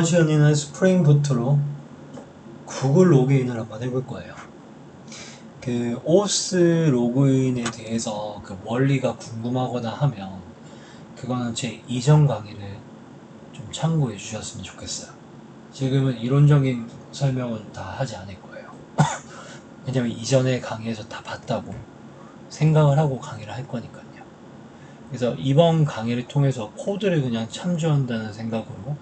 이번 시간에는 스프링 부트로 구글 로그인을 한번 해볼 거예요. 그 오스 로그인에 대해서 그 원리가 궁금하거나 하면 그거는 제 이전 강의를 좀 참고해 주셨으면 좋겠어요. 지금은 이론적인 설명은 다 하지 않을 거예요. 왜냐면 이전에 강의에서 다 봤다고 생각을 하고 강의를 할 거니까요. 그래서 이번 강의를 통해서 코드를 그냥 참조한다는 생각으로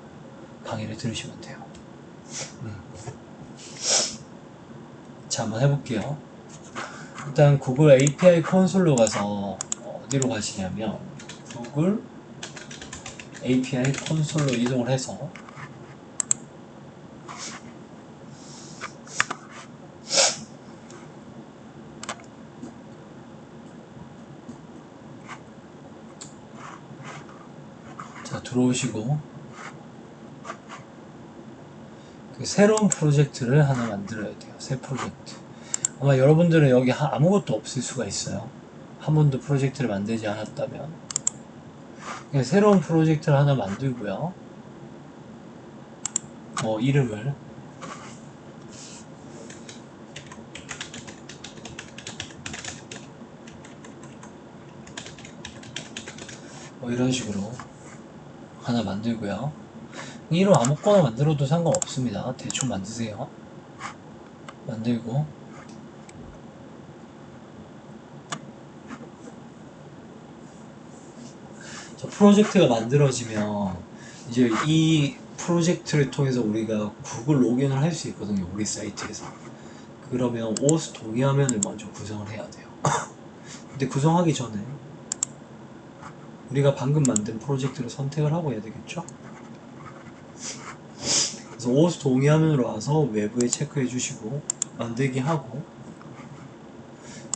강의를 들으시면 돼요. 음. 자, 한번 해볼게요. 일단 구글 API 콘솔로 가서 어디로 가시냐면 구글 API 콘솔로 이동을 해서 자 들어오시고 그 새로운 프로젝트를 하나 만들어야 돼요. 새 프로젝트. 아마 여러분들은 여기 하- 아무것도 없을 수가 있어요. 한 번도 프로젝트를 만들지 않았다면. 새로운 프로젝트를 하나 만들고요. 뭐 이름을 뭐 이런 식으로 하나 만들고요. 이름 아무거나 만들어도 상관없습니다. 대충 만드세요. 만들고 저 프로젝트가 만들어지면 이제 이 프로젝트를 통해서 우리가 구글 로그인을 할 수 있거든요. 우리 사이트에서. 그러면 OS 동의화면을 먼저 구성을 해야 돼요. 근데 구성하기 전에 우리가 방금 만든 프로젝트를 선택을 하고 해야 되겠죠? 그래서 OS 동의화면으로 와서 외부에 체크해 주시고 만들기 하고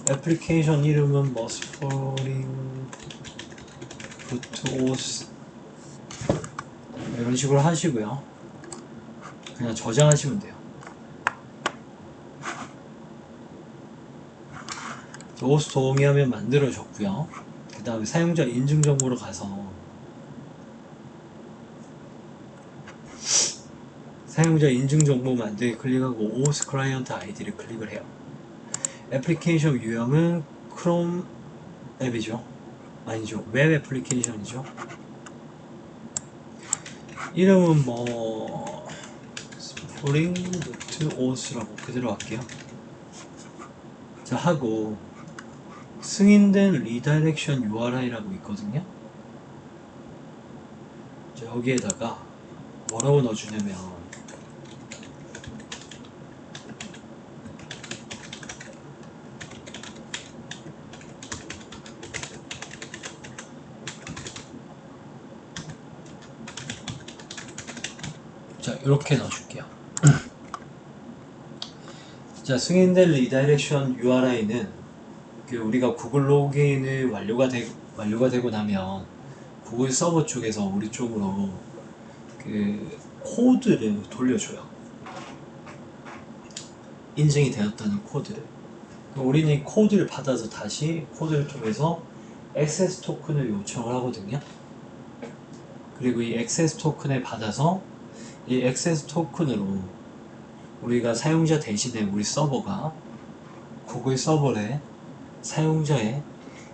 애플리케이션 이름은 뭐 스프링 부트 OS 이런 식으로 하시고요. 그냥 저장하시면 돼요. OS 동의하면 만들어졌고요. 그 다음에 사용자 인증 정보로 가서 사용자 인증 정보 만들기 클릭하고 OS 클라이언트 아이디를 클릭을 해요. 애플리케이션 유형은 크롬 앱이죠. 아니죠. 웹 애플리케이션이죠. 이름은 뭐 스프링 부트 OS라고 그대로 할게요. 자 하고 승인된 리다이렉션 URI라고 있거든요. 자, 여기에다가 뭐라고 넣어주냐면 이렇게 넣어줄게요. 자 승인된 리다이렉션 URI는 그 우리가 구글 로그인을 완료가 되 완료가 되고 나면 구글 서버 쪽에서 우리 쪽으로 그 코드를 돌려줘요. 인증이 되었다는 코드를. 우리는 이 코드를 받아서 다시 코드를 통해서 액세스 토큰을 요청을 하거든요. 그리고 이 액세스 토큰을 받아서 이 액세스 토큰으로 우리가 사용자 대신에 우리 서버가 구글 서버에 사용자의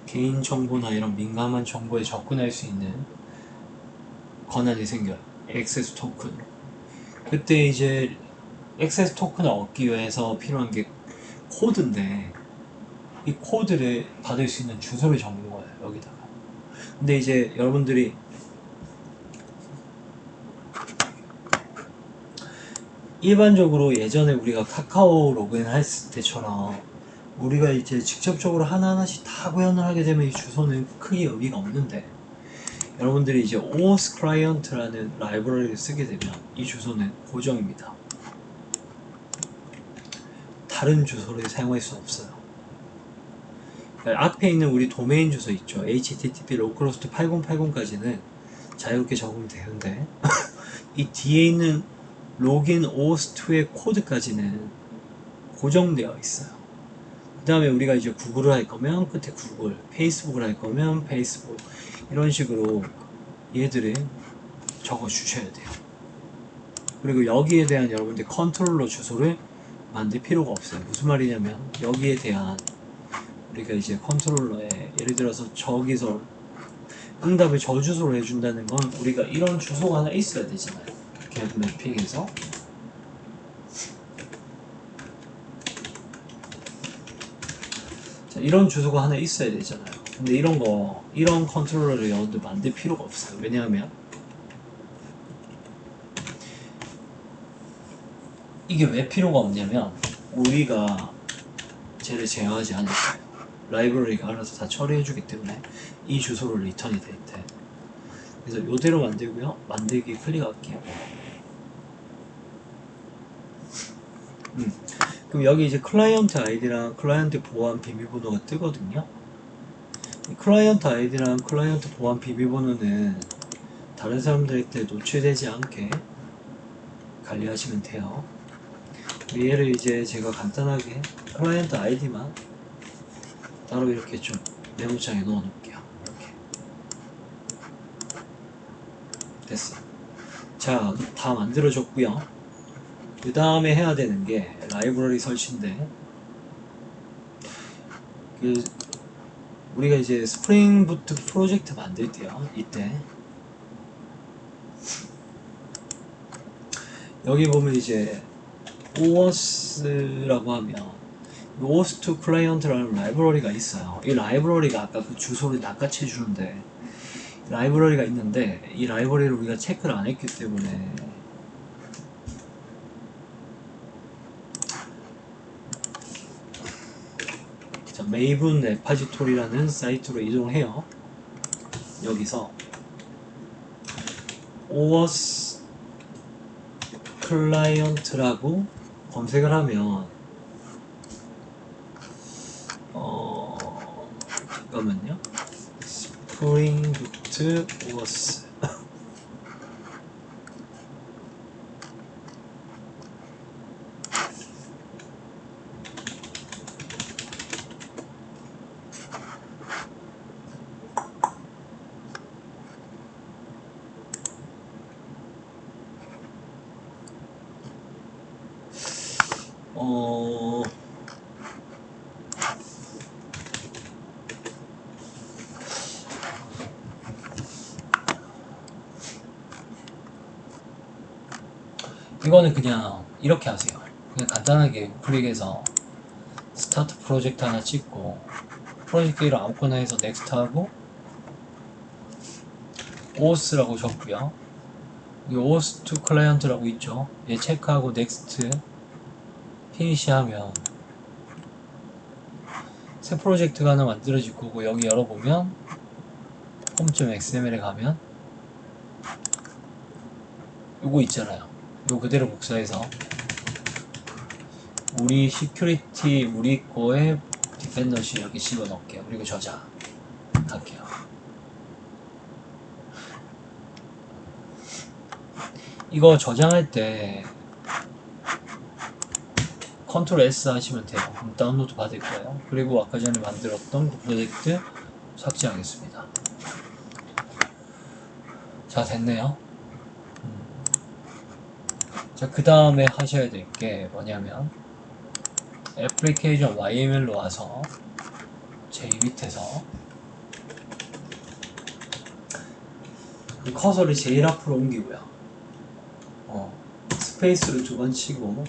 개인 정보나 이런 민감한 정보에 접근할 수 있는 권한이 생겨요. 액세스 토큰으로. 그때 이제 액세스 토큰을 얻기 위해서 필요한 게 코드인데 이 코드를 받을 수 있는 주소를 적는 거예요. 여기다가. 근데 이제 여러분들이 일반적으로 예전에 우리가 카카오 로그인 했을 때처럼 우리가 이제 직접적으로 하나하나씩 다 구현을 하게 되면 이 주소는 크게 의미가 없는데 여러분들이 이제 OS 클라이언트라는 라이브러리를 쓰게 되면 이 주소는 고정입니다. 다른 주소를 사용할 수 없어요. 그러니까 앞에 있는 우리 도메인 주소 있죠. http localhost 8080까지는 자유롭게 적으면 되는데 이 뒤에 있는 로긴 OS2의 코드까지는 고정되어 있어요. 그 다음에 우리가 이제 구글을 할 거면 끝에 구글, 페이스북을 할 거면 페이스북 이런 식으로 얘들을 적어 주셔야 돼요. 그리고 여기에 대한 여러분들 컨트롤러 주소를 만들 필요가 없어요. 무슨 말이냐면 여기에 대한 우리가 이제 컨트롤러에 예를 들어서 저기서 응답을 저 주소로 해준다는 건 우리가 이런 주소가 하나 있어야 되잖아요. 겟 매핑에서 자, 이런 주소가 하나 있어야 되잖아요. 근데 이런 거, 이런 컨트롤러를 여러분들 만들 필요가 없어요. 왜냐하면 이게 왜 필요가 없냐면 우리가 쟤를 제어하지 않을 거예요. 라이브러리가 알아서 다 처리해 주기 때문에 이 주소로 리턴이 될 때. 그래서 이대로 만들고요. 만들기 클릭할게요. 음. 그럼 여기 이제 클라이언트 아이디랑 클라이언트 보안 비밀번호가 뜨거든요. 이 클라이언트 아이디랑 클라이언트 보안 비밀번호는 다른 사람들한테 노출되지 않게 관리하시면 돼요. 얘를 이제 제가 간단하게 클라이언트 아이디만 따로 이렇게 좀 메모장에 넣어 놓을게요. 이렇게. 됐어. 자, 다 만들어졌고요. 그 다음에 해야 되는 게 라이브러리 설치인데 그 우리가 이제 스프링 부트 프로젝트 만들 때요. 이때 여기 보면 이제 OAuth라고 하면 to Client라는 라이브러리가 있어요. 이 라이브러리가 아까 그 주소를 낚아채 주는데 라이브러리가 있는데 이 라이브러리를 우리가 체크를 안 했기 때문에 메이븐 레파지토리라는 사이트로 이동해요. 여기서 OAuth 클라이언트라고 검색을 하면 어 잠깐만요 스프링 부트 OAuth 어 이거는 그냥 이렇게 하세요. 그냥 간단하게 클릭해서 스타트 프로젝트 하나 찍고 프로젝트 이름 아무거나 해서 넥스트 하고 오스라고 적고요. 여기 오스 투 클라이언트라고 있죠. 얘 체크하고 넥스트 피니시 하면 새 프로젝트가 하나 만들어질 거고 여기 열어보면 홈.xml에 가면 요거 있잖아요. 요 그대로 복사해서 우리 시큐리티 우리 거에 디펜던시 이렇게 집어넣을게요. 그리고 저장 할게요. 이거 저장할 때 컨트롤 S 하시면 돼요. 그럼 다운로드 받을 거예요. 그리고 아까 전에 만들었던 그 프로젝트 삭제하겠습니다. 자, 됐네요. 음. 자, 그 다음에 하셔야 될 게 뭐냐면 애플리케이션 YML로 와서 제일 밑에서 이 커서를 제일 앞으로 옮기고요. 어, 스페이스를 두 번 치고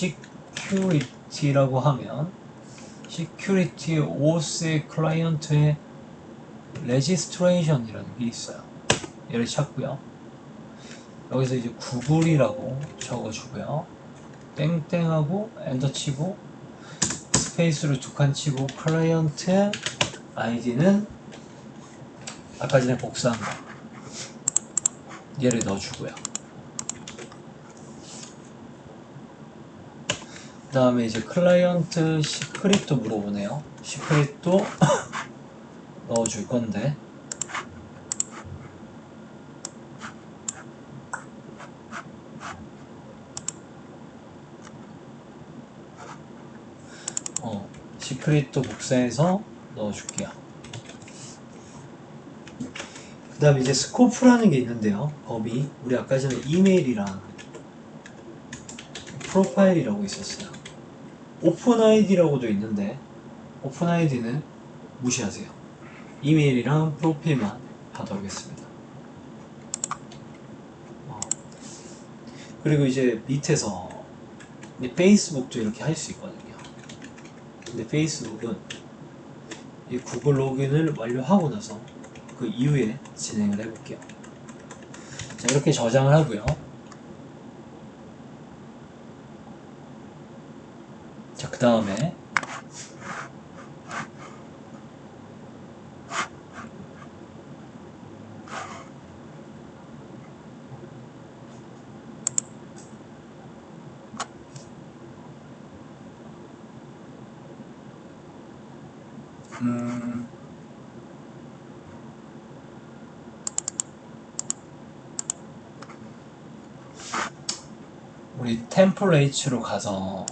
시큐리티라고 하면 시큐리티 OS의 클라이언트의 레지스트레이션이라는 게 있어요. 얘를 찾고요. 여기서 이제 구글이라고 적어주고요. 땡땡하고 엔터 치고 스페이스를 두칸 치고 클라이언트 아이디는 아까 전에 복사한 거 얘를 넣어주고요. 그 다음에 이제 클라이언트 시크릿도 물어보네요. 시크릿도 넣어줄 건데 어, 시크릿도 복사해서 넣어줄게요. 그그 다음에 이제 스코프라는 게 있는데요. 법이. 우리 아까 전에 이메일이랑 프로파일이라고 있었어요. 오픈 아이디라고도 있는데, 오픈 아이디는 무시하세요. 이메일이랑 프로필만 받아오겠습니다. 어. 그리고 이제 밑에서 이제 페이스북도 이렇게 할 수 있거든요. 근데 페이스북은 이 구글 로그인을 완료하고 나서 그 이후에 진행을 해볼게요. 자, 이렇게 저장을 하고요. 자, 그 다음에 음, 우리 템플레이츠로 가서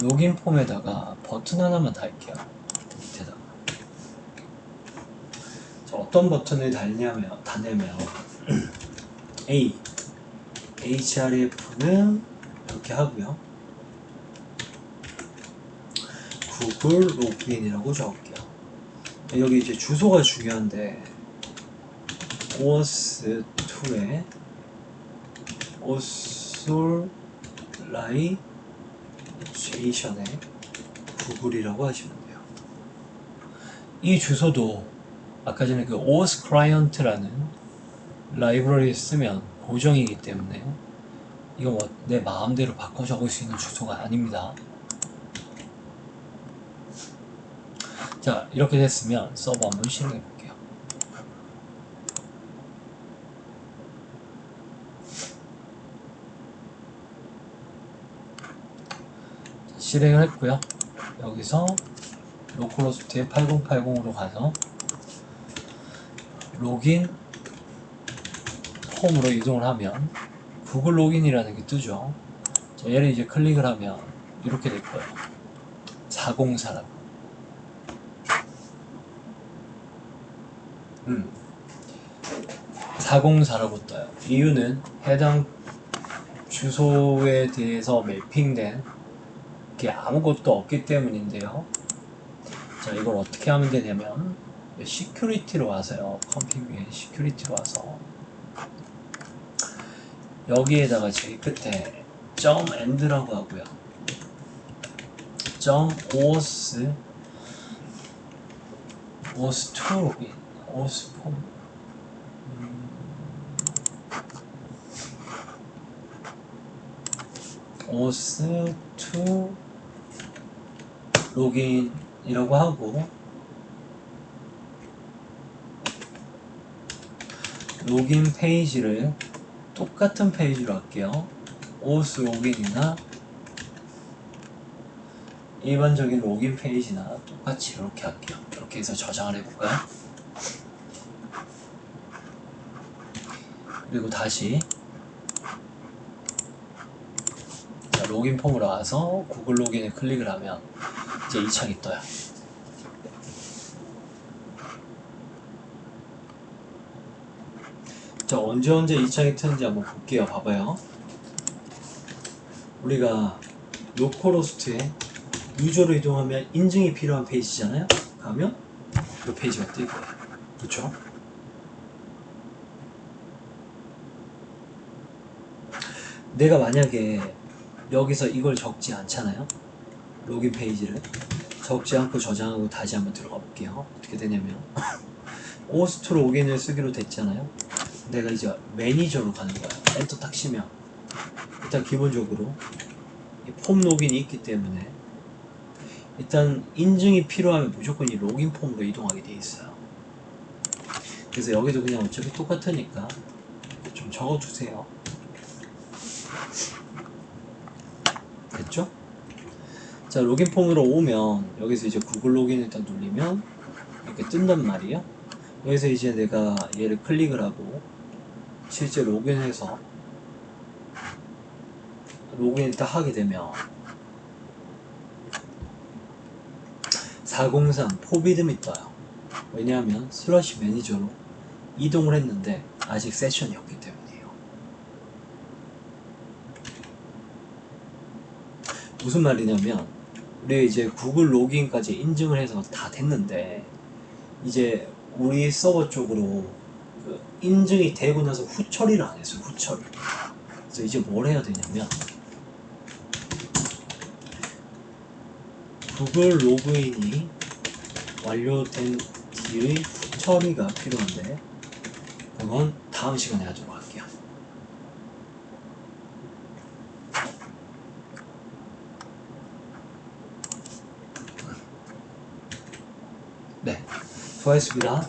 로긴 폼에다가 버튼 하나만 달게요. 밑에다가. 자, 어떤 버튼을 달냐면, 다냐면, A, href는 이렇게 하고요. 구글 로그인이라고 적을게요. 여기 이제 주소가 중요한데, OS2에 오솔라이 제이션의 구글이라고 하시면 돼요. 이 주소도 아까 전에 그 OS 클라이언트라는 라이브러리를 쓰면 고정이기 때문에 이거 뭐 내 마음대로 바꿔 적을 수 있는 주소가 아닙니다. 자 이렇게 됐으면 서버 한번 실행해 볼게요. 실행을 했고요. 여기서 로컬호스트의 8080으로 가서 로긴 홈으로 이동을 하면 구글 로긴이라는 게 뜨죠. 자, 얘를 이제 클릭을 하면 이렇게 될 거예요. 404라고. 음. 404라고 떠요. 이유는 해당 주소에 대해서 매핑된 게 아무것도 없기 때문인데요. 자, 이걸 어떻게 하면 되냐면 시큐리티로 와서요. 컴퓨터에 시큐리티로 와서 여기에다가 제일 끝에 점 end라고 하고요. 점 os os2 로긴 os4 os2 로긴이라고 하고 로긴 페이지를 똑같은 페이지로 할게요. 오스 로긴이나 일반적인 로긴 페이지나 똑같이 이렇게 할게요. 이렇게 해서 저장을 해볼까요? 그리고 다시 자, 로긴 폼으로 와서 구글 로긴을 클릭을 하면 이제 이 창이 떠요. 자, 언제 언제 이 창이 뜨는지 한번 볼게요. 봐봐요. 우리가 로컬호스트에 유저로 이동하면 인증이 필요한 페이지잖아요. 가면 이 페이지가 뜰 거예요. 그렇죠? 내가 만약에 여기서 이걸 적지 않잖아요. 로긴 페이지를 적지 않고 저장하고 다시 한번 들어가 볼게요. 어떻게 되냐면 오스트 로긴을 쓰기로 됐잖아요. 내가 이제 매니저로 가는 거야. 엔터 딱 치면 일단 기본적으로 이폼 로긴이 있기 때문에 일단 인증이 필요하면 무조건 이 로긴 폼으로 이동하게 돼 있어요. 그래서 여기도 그냥 어차피 똑같으니까 좀 적어주세요. 됐죠? 자 로긴 폼으로 오면 여기서 이제 구글 로긴 일단 눌리면 이렇게 뜬단 말이에요. 여기서 이제 내가 얘를 클릭을 하고 실제 로그인해서 로그인 딱 하게 되면 403 포비듬이 떠요. 왜냐하면 슬러시 매니저로 이동을 했는데 아직 세션이 없기 때문이에요. 무슨 말이냐면 이제 구글 로그인까지 인증을 해서 다 됐는데 이제 우리 서버 쪽으로 그 인증이 되고 나서 후처리를 안 했어요. 후처리. 그래서 이제 뭘 해야 되냐면 구글 로그인이 완료된 뒤의 후처리가 필요한데 그건 다음 시간에 하도록 할게요. 네, 수고하셨습니다.